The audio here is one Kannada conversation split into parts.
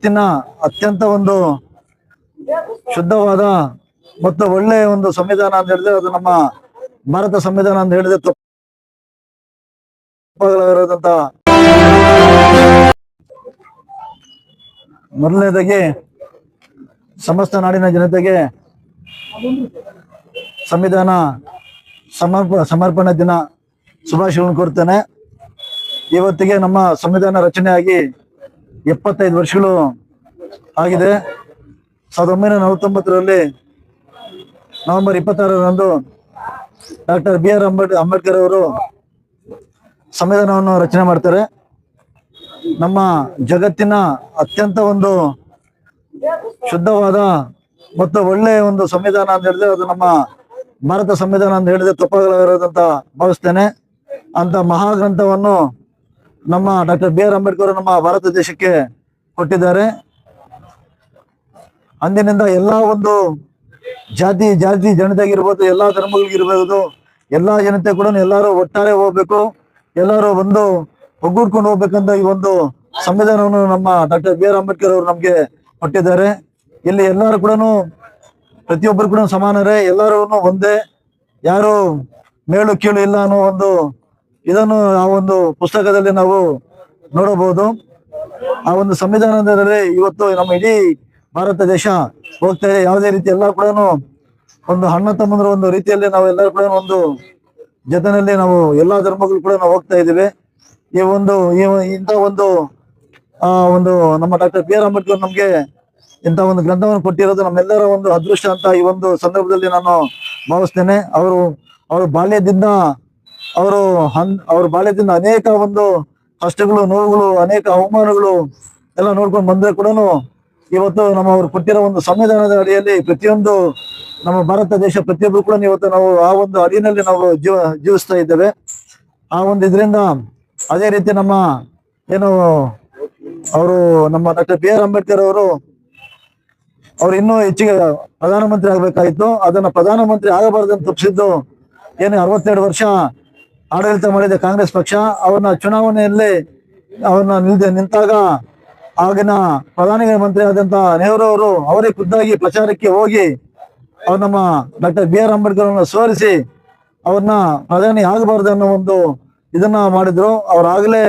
ಇವತ್ತಿನ ಅತ್ಯಂತ ಒಂದು ಶುದ್ಧವಾದ ಮತ್ತು ಒಳ್ಳೆಯ ಒಂದು ಸಂವಿಧಾನ ಅಂತ ಹೇಳಿದ್ರೆ ಅದು ನಮ್ಮ ಭಾರತ ಸಂವಿಧಾನ ಅಂತ ಹೇಳಿದ್ರೆ ತಪ್ಪಾಗಲಾರದಂತ ಮೊದಲನೇದಾಗಿ ಸಮಸ್ತ ನಾಡಿನ ಜನತೆಗೆ ಸಂವಿಧಾನ ಸಮರ್ಪ ಸಮರ್ಪಣೆ ದಿನ ಶುಭಾಶಯಗಳನ್ನು ಕೋರ್ತೇನೆ ಇವತ್ತಿಗೆ ನಮ್ಮ ಸಂವಿಧಾನ ರಚನೆಯಾಗಿ ಎಪ್ಪತ್ತೈದು ವರ್ಷಗಳು ಆಗಿದೆ. ಸಾವಿರದ ಒಂಬೈನೂರ ನಲವತ್ತೊಂಬತ್ತರಲ್ಲಿ ನವೆಂಬರ್ ಇಪ್ಪತ್ತಾರರಂದು ಡಾಕ್ಟರ್ ಬಿ ಆರ್ ಅಂಬೇಡ್, ಅಂಬೇಡ್ಕರ್ ಅವರು ಸಂವಿಧಾನವನ್ನು ರಚನೆ ಮಾಡ್ತಾರೆ. ನಮ್ಮ ಜಗತ್ತಿನ ಅತ್ಯಂತ ಒಂದು ಶುದ್ಧವಾದ ಮತ್ತು ಒಳ್ಳೆಯ ಒಂದು ಸಂವಿಧಾನ ಅಂತ ಹೇಳಿದ್ರೆ ಅದು ನಮ್ಮ ಭಾರತ ಸಂವಿಧಾನ ಅಂತ ಹೇಳಿದ್ರೆ ತಪ್ಪಾಗಲಾಗಿರೋದಂತ ಭಾವಿಸ್ತೇನೆ. ಅಂತ ಮಹಾಗ್ರಂಥವನ್ನು ನಮ್ಮ ಡಾಕ್ಟರ್ ಬಿ ಆರ್ ಅಂಬೇಡ್ಕರ್ ನಮ್ಮ ಭಾರತ ದೇಶಕ್ಕೆ ಕೊಟ್ಟಿದ್ದಾರೆ. ಅಂದಿನಿಂದ ಎಲ್ಲ ಒಂದು ಜಾತಿ ಜಾತಿ, ಜನತೆಗಿರ್ಬೋದು, ಎಲ್ಲ ಧರ್ಮಗಳಿಗಿರ್ಬೋದು, ಎಲ್ಲ ಜನತೆ ಕೂಡ ಎಲ್ಲರೂ ಒಟ್ಟಾರೆ ಹೋಗ್ಬೇಕು, ಎಲ್ಲರೂ ಒಂದು ಒಗ್ಗೂಡ್ಕೊಂಡು ಹೋಗ್ಬೇಕಂತ ಈ ಒಂದು ಸಂವಿಧಾನವನ್ನು ನಮ್ಮ ಡಾಕ್ಟರ್ ಬಿ ಆರ್ ಅಂಬೇಡ್ಕರ್ ಅವರು ನಮ್ಗೆ ಕೊಟ್ಟಿದ್ದಾರೆ. ಇಲ್ಲಿ ಎಲ್ಲರೂ ಕೂಡ ಪ್ರತಿಯೊಬ್ಬರು ಕೂಡ ಸಮಾನರೇ ಎಲ್ಲರೂ ಒಂದೇ, ಯಾರು ಮೇಲು ಕೀಳು ಇಲ್ಲ ಅನ್ನೋ ಒಂದು ಇದನ್ನು ಆ ಒಂದು ಪುಸ್ತಕದಲ್ಲಿ ನಾವು ನೋಡಬಹುದು. ಆ ಒಂದು ಸಂವಿಧಾನದಲ್ಲಿ ಇವತ್ತು ನಮ್ಮ ಇಡೀ ಭಾರತ ದೇಶ ಹೋಗ್ತಾ ಇದೆ. ಯಾವುದೇ ರೀತಿ ಎಲ್ಲ ಕೂಡ ಒಂದು ಅಣ್ಣ ತಮ್ಮಂದ್ರ ಒಂದು ರೀತಿಯಲ್ಲಿ ನಾವು ಎಲ್ಲರೂ ಕೂಡ ಒಂದು ಜತನಲ್ಲಿ ನಾವು ಎಲ್ಲಾ ಧರ್ಮಗಳು ಕೂಡ ನಾವು ಹೋಗ್ತಾ ಇದ್ದೀವಿ. ಈ ಒಂದು ಇಂಥ ಒಂದು, ಆ ಒಂದು ನಮ್ಮ ಡಾಕ್ಟರ್ ಬಿ ಆರ್ ಅಂಬೇಡ್ಕರ್ ನಮ್ಗೆ ಇಂಥ ಒಂದು ಗ್ರಂಥವನ್ನು ಕೊಟ್ಟಿರೋದು ನಮ್ಮೆಲ್ಲರ ಒಂದು ಅದೃಷ್ಟ ಅಂತ ಈ ಒಂದು ಸಂದರ್ಭದಲ್ಲಿ ನಾನು ಭಾವಿಸ್ತೇನೆ. ಅವರು ಅವರು ಬಾಲ್ಯದಿಂದ ಅವರು ಅವ್ರ ಬಾಲ್ಯದಿಂದ ಅನೇಕ ಒಂದು ಕಷ್ಟಗಳು, ನೋವುಗಳು, ಅನೇಕ ಅವಮಾನಗಳು ಎಲ್ಲ ನೋಡ್ಕೊಂಡು ಬಂದ್ರೆ ಕೂಡ ಇವತ್ತು ನಮ್ಮ ಅವ್ರು ಕೊಟ್ಟಿರೋ ಒಂದು ಸಂವಿಧಾನದ ಅಡಿಯಲ್ಲಿ ಪ್ರತಿಯೊಂದು ನಮ್ಮ ಭಾರತ ದೇಶ ಪ್ರತಿಯೊಬ್ಬರು ಕೂಡ ಇವತ್ತು ನಾವು ಆ ಒಂದು ಅಡಿಯಲ್ಲಿ ನಾವು ಜೀವ, ಜೀವಿಸ್ತಾ ಇದ್ದೇವೆ. ಆ ಒಂದು ಇದರಿಂದ ಅದೇ ರೀತಿ ನಮ್ಮ ಏನು ಅವರು ನಮ್ಮ ಡಾಕ್ಟರ್ ಬಿ ಆರ್ ಅಂಬೇಡ್ಕರ್ ಅವರು ಅವ್ರು ಇನ್ನೂ ಹೆಚ್ಚಿಗೆ ಪ್ರಧಾನಮಂತ್ರಿ ಆಗ್ಬೇಕಾಗಿತ್ತು. ಅದನ್ನ ಪ್ರಧಾನಮಂತ್ರಿ ಆಗಬಾರ್ದಂತ ತಪ್ಪಿಸಿದ್ದು ಏನು ಅರವತ್ತೆರಡು ವರ್ಷ ಆಡಳಿತ ಮಾಡಿದ ಕಾಂಗ್ರೆಸ್ ಪಕ್ಷ ಅವ್ರನ್ನ ಚುನಾವಣೆಯಲ್ಲಿ ಅವ್ರನ್ನ ನಿಲ್ದೆ ನಿಂತಾಗ ಆಗಿನ ಪ್ರಧಾನಿ ಮಂತ್ರಿ ಆದಂತ ನೆಹರು ಅವರು ಅವರೇ ಖುದ್ದಾಗಿ ಪ್ರಚಾರಕ್ಕೆ ಹೋಗಿ ಅವ್ರು ನಮ್ಮ ಡಾಕ್ಟರ್ ಬಿ ಆರ್ ಅಂಬೇಡ್ಕರ್ ಅವ್ರನ್ನ ಸೋರಿಸಿ ಅವ್ರನ್ನ ಪ್ರಧಾನಿ ಆಗಬಾರ್ದು ಅನ್ನೋ ಒಂದು ಇದನ್ನ ಮಾಡಿದ್ರು. ಅವ್ರಾಗಲೇ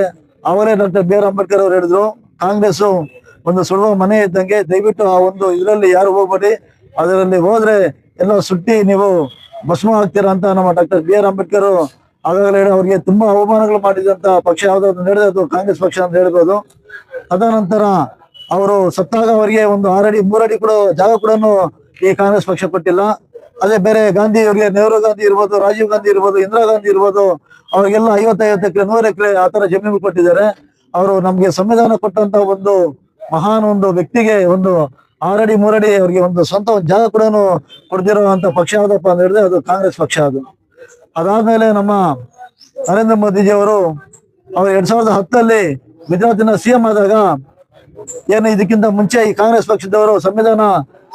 ಅವರೇ ಡಾಕ್ಟರ್ ಬಿ ಆರ್ ಅಂಬೇಡ್ಕರ್ ಅವ್ರು ಹೇಳಿದ್ರು. ಕಾಂಗ್ರೆಸ್ ಒಂದು ಸುಡುವ ಮನೆ ಇದ್ದಂಗೆ ದಯವಿಟ್ಟು ಆ ಒಂದು ಇದರಲ್ಲಿ ಯಾರು ಹೋಗ್ಬೇಡಿ. ಅದರಲ್ಲಿ ಹೋದ್ರೆ ಎಲ್ಲ ಸುಟ್ಟಿ ನೀವು ಭಸ್ಮ ಆಗ್ತೀರಾ ಅಂತ ನಮ್ಮ ಡಾಕ್ಟರ್ ಬಿ ಆರ್ ಅಂಬೇಡ್ಕರ್ ಆಗಾಗಲೇ ಅವ್ರಿಗೆ ತುಂಬಾ ಅವಮಾನಗಳು ಮಾಡಿದಂತ ಪಕ್ಷ ಯಾವ್ದಾದ್ರು ನಡೆದದು ಕಾಂಗ್ರೆಸ್ ಪಕ್ಷ ಅಂತ ಹೇಳ್ಬೋದು. ಅದಾನಂತರ ಅವರು ಸತ್ತಾಗ ಅವರಿಗೆ ಒಂದು ಆರಡಿ, ಮೂರಡಿ ಕೂಡ ಜಾಗ ಕೂಡ ಈ ಕಾಂಗ್ರೆಸ್ ಪಕ್ಷ ಕೊಟ್ಟಿಲ್ಲ. ಅದೇ ಬೇರೆ ಗಾಂಧಿ ಅವರಿಗೆ ನೆಹರು ಗಾಂಧಿ ಇರ್ಬೋದು, ರಾಜೀವ್ ಗಾಂಧಿ ಇರ್ಬೋದು, ಇಂದಿರಾ ಗಾಂಧಿ ಇರ್ಬೋದು, ಅವರಿಗೆಲ್ಲ ಐವತ್ತೈವತ್ತು ಎಕರೆ ನೂರು ಎಕರೆ ಆ ಜಮೀನು ಕೊಟ್ಟಿದ್ದಾರೆ. ಅವರು ನಮ್ಗೆ ಸಂವಿಧಾನ ಕೊಟ್ಟಂತ ಒಂದು ಮಹಾನ್ ಒಂದು ವ್ಯಕ್ತಿಗೆ ಒಂದು ಆರಡಿ, ಮೂರಡಿ ಅವರಿಗೆ ಒಂದು ಸ್ವಂತ ಒಂದು ಜಾಗ ಕೂಡ ಕೊಡ್ತಿರುವಂತ ಪಕ್ಷ ಯಾವ್ದಪ್ಪ ಅಂತ ಹೇಳಿದ್ರೆ ಅದು ಕಾಂಗ್ರೆಸ್ ಪಕ್ಷ ಅದು. ಅದಾದ್ಮೇಲೆ ನಮ್ಮ ನರೇಂದ್ರ ಮೋದಿಜಿ ಅವರು ಎರಡ್ ಸಾವಿರದ ಹತ್ತಲ್ಲಿ ಗುಜರಾತಿನ ಸಿಎಂ ಆದಾಗ ಏನು ಇದಕ್ಕಿಂತ ಮುಂಚೆ ಈ ಕಾಂಗ್ರೆಸ್ ಪಕ್ಷದವರು ಸಂವಿಧಾನ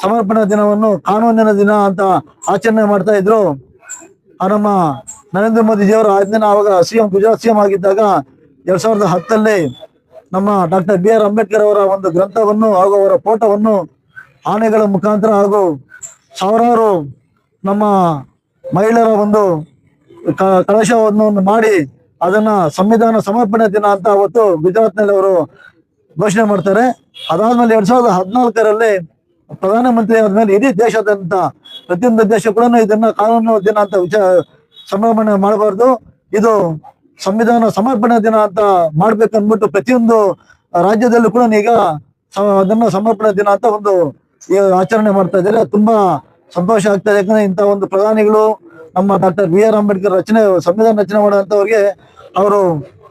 ಸಮರ್ಪಣಾ ದಿನವನ್ನು ಕಾನೂನಿನ ದಿನ ಅಂತ ಆಚರಣೆ ಮಾಡ್ತಾ ಇದ್ರು. ಆ ನಮ್ಮ ನರೇಂದ್ರ ಮೋದಿಜಿಯವರು ದಿನ ಅವಾಗ ಸಿಎಂ ಗುಜರಾತ್ ಸಿಎಂ ಆಗಿದ್ದಾಗ ಎರಡ್ ಸಾವಿರದ ಹತ್ತಲ್ಲಿ ನಮ್ಮ ಡಾಕ್ಟರ್ ಬಿ ಆರ್ ಅಂಬೇಡ್ಕರ್ ಅವರ ಒಂದು ಗ್ರಂಥವನ್ನು ಹಾಗೂ ಅವರ ಫೋಟೋವನ್ನು ಆನೆಗಳ ಮುಖಾಂತರ ಹಾಗೂ ಸಾವಿರಾರು ನಮ್ಮ ಮಹಿಳೆಯರ ಒಂದು ಕಳಶವನ್ನು ಮಾಡಿ ಅದನ್ನ ಸಂವಿಧಾನ ಸಮರ್ಪಣೆ ದಿನ ಅಂತ ಅವತ್ತು ಗುಜರಾತ್ನಲ್ಲಿ ಅವರು ಘೋಷಣೆ ಮಾಡ್ತಾರೆ. ಅದಾದ್ಮೇಲೆ ಎರಡ್ ಸಾವಿರದ ಹದಿನಾಲ್ಕರಲ್ಲಿ ಪ್ರಧಾನಮಂತ್ರಿ ಆದ್ಮೇಲೆ ಇಡೀ ದೇಶಾದ್ಯಂತ ಪ್ರತಿಯೊಂದು ದೇಶ ಕೂಡ ಇದನ್ನ ಕಾನೂನು ದಿನ ಅಂತ ವಿಚಾರ ಸಮರ್ಪಣೆ ಮಾಡಬಾರ್ದು. ಇದು ಸಂವಿಧಾನ ಸಮರ್ಪಣೆ ದಿನ ಅಂತ ಮಾಡ್ಬೇಕು ಅಂದ್ಬಿಟ್ಟು ಪ್ರತಿಯೊಂದು ರಾಜ್ಯದಲ್ಲೂ ಕೂಡ ಈಗ ಅದನ್ನ ಸಮರ್ಪಣೆ ದಿನ ಅಂತ ಒಂದು ಆಚರಣೆ ಮಾಡ್ತಾ ಇದ್ದಾರೆ. ತುಂಬಾ ಸಂತೋಷ ಆಗ್ತಾ ಇದೆ. ಯಾಕಂದ್ರೆ ಇಂಥ ಒಂದು ಪ್ರಧಾನಿಗಳು ನಮ್ಮ ಡಾಕ್ಟರ್ ಬಿ ಆರ್ ಅಂಬೇಡ್ಕರ್ ರಚನೆ, ಸಂವಿಧಾನ ರಚನೆ ಮಾಡುವಂತವ್ರಿಗೆ ಅವರು,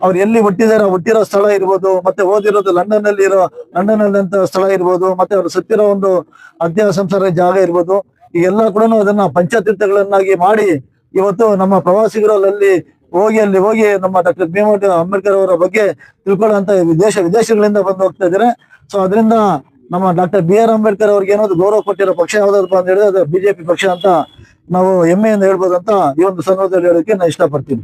ಅವ್ರು ಎಲ್ಲಿ ಹುಟ್ಟಿದಾರೆ, ಹುಟ್ಟಿರೋ ಸ್ಥಳ ಇರ್ಬೋದು, ಮತ್ತೆ ಓದಿರೋದು ಲಂಡನ್ ಅಲ್ಲಿ ಇರೋ ಲಂಡನ್ ಅಲ್ಲಿ ಅಂತ ಸ್ಥಳ ಇರ್ಬೋದು, ಮತ್ತೆ ಅವ್ರು ಸತ್ತಿರೋ ಒಂದು ಅಂತ್ಯ ಸಂಸಾರ ಜಾಗ ಇರ್ಬೋದು ಈ ಎಲ್ಲ ಕೂಡ ಅದನ್ನ ಪಂಚತೀರ್ಥಗಳನ್ನಾಗಿ ಮಾಡಿ ಇವತ್ತು ನಮ್ಮ ಪ್ರವಾಸಿಗರಲ್ಲಿ ಹೋಗಿ ಅಲ್ಲಿ ಹೋಗಿ ನಮ್ಮ ಡಾಕ್ಟರ್ ಭೀಮ್ ಅಂಬೇಡ್ಕರ್ ಅವರ ಬಗ್ಗೆ ತಿಳ್ಕೊಳ್ಳುವಂತ ವಿದೇಶ, ವಿದೇಶಗಳಿಂದ ಬಂದು ಹೋಗ್ತಾ ಇದ್ದಾರೆ. ಸೊ, ಅದರಿಂದ ನಮ್ಮ ಡಾಕ್ಟರ್ ಬಿ ಆರ್ ಅಂಬೇಡ್ಕರ್ ಅವ್ರಿಗೆ ಏನಾದ್ರು ಗೌರವ ಕೊಟ್ಟಿರೋ ಪಕ್ಷ ಯಾವ್ದಪ್ಪ ಅಂತ ಹೇಳಿದ್ರೆ ಅದು ಬಿಜೆಪಿ ಪಕ್ಷ ಅಂತ ನಾವು ಹೆಮ್ಮೆಯಿಂದ ಹೇಳ್ಬೋದಂತ ಈ ಒಂದು ಸಂದರ್ಭದಲ್ಲಿ ಹೇಳೋಕೆ ನಾನು ಇಷ್ಟಪಡ್ತೀನಿ.